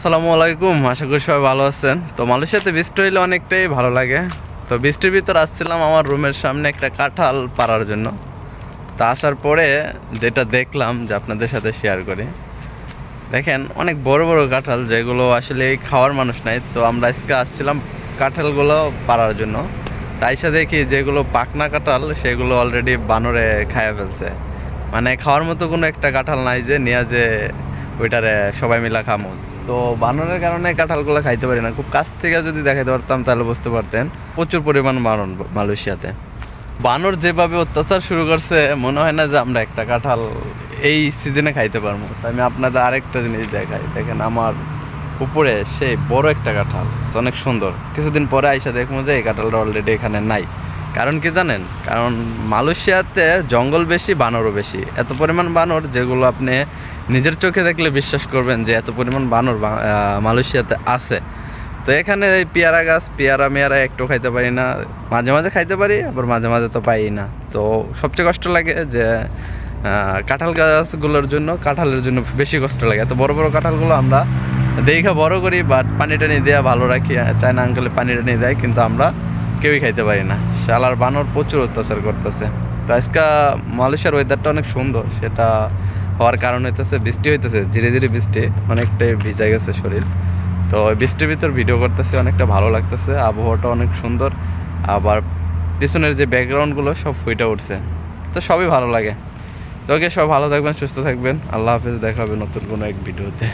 আসসালামু আলাইকুম, আশা করি সবাই ভালো আছেন। তো মালয়েশিয়াতে বৃষ্টি হইলে অনেকটাই ভালো লাগে। তো বৃষ্টির ভিতর আসছিলাম আমার রুমের সামনে একটা কাঁঠাল পাড়ার জন্য। তা আসার পরে যেটা দেখলাম যে আপনাদের সাথে শেয়ার করি। দেখেন, অনেক বড় বড় কাঁঠাল যেগুলো আসলে খাওয়ার মানুষ নাই। তো আমরা আজকে আসছিলাম কাঁঠালগুলো পাড়ার জন্য। তাই সাথে দেখি যেগুলো পাকনা কাঁঠাল, সেগুলো অলরেডি বানরে খাইয়া ফেলছে। মানে খাওয়ার মতো কোনো একটা কাঁঠাল নাই যে নিয়ে যে ওইটারে সবাই মিলা খামো তো বানরের কারণে কাঁঠালগুলো খাইতে পারি না। খুব কাছ থেকে যদি দেখাতে পারতাম, তাহলে বুঝতে পারতেন। প্রচুর পরিমাণ বানর মালয়েশিয়াতে। বানর যেভাবে অত্যাচার শুরু করছে, মনে হয় না যে আমরা একটা কাঁঠাল এই সিজনে খাইতে পারব। আমি আপনাদের আরেকটা জিনিস দেখাই। দেখেন আমার উপরে সেই বড় একটা কাঁঠাল। অনেক সুন্দর। কিছুদিন পরে আইসা দেখব যে এই কাঁঠালটা অলরেডি এখানে নাই। কারণ কি জানেন? কারণ মালয়েশিয়াতে জঙ্গল বেশি, বানরও বেশি। এত পরিমাণ বানর যেগুলো আপনি নিজের চোখে দেখলে বিশ্বাস করবেন যে এত পরিমাণ বানর মালয়েশিয়াতে আছে। তো এখানে এই পেয়ারা গাছ, পেয়ারা মেয়ারা একটু খাইতে পারি না। মাঝে মাঝে খাইতে পারি, আবার মাঝে মাঝে তো পাই না। তো সবচেয়ে কষ্ট লাগে যে কাঁঠাল গাছগুলোর জন্য, কাঁঠালের জন্য বেশি কষ্ট লাগে। এত বড় বড় কাঁঠালগুলো আমরা দেখে বড় করি বাট পানি টানি দেওয়া ভালো রাখি। চায়না আঙ্কেলে পানি টানি দেয়, কিন্তু আমরা কেউই খাইতে পারি না। শালার বানর প্রচুর অত্যাচার করতেছে। তো আজকা মালয়েশিয়ার ওয়েদারটা অনেক সুন্দর। সেটা হওয়ার কারণ হইতেছে, বৃষ্টি হইতেছে ধীরে ধীরে বৃষ্টি, অনেকটাই ভিজে গেছে শরীর। তো বৃষ্টির ভিতর ভিডিও করতেছে, অনেকটা ভালো লাগতেছে, আবহাওয়াটা অনেক সুন্দর, আবার পিছনের যে ব্যাকগ্রাউন্ডগুলো সব ফুইটা উঠছে। তো সবই ভালো লাগে। তো ওকে সব ভালো থাকবেন, সুস্থ থাকবেন, আল্লাহ হাফেজ, দেখা হবে নতুন কোনো এক ভিডিওতে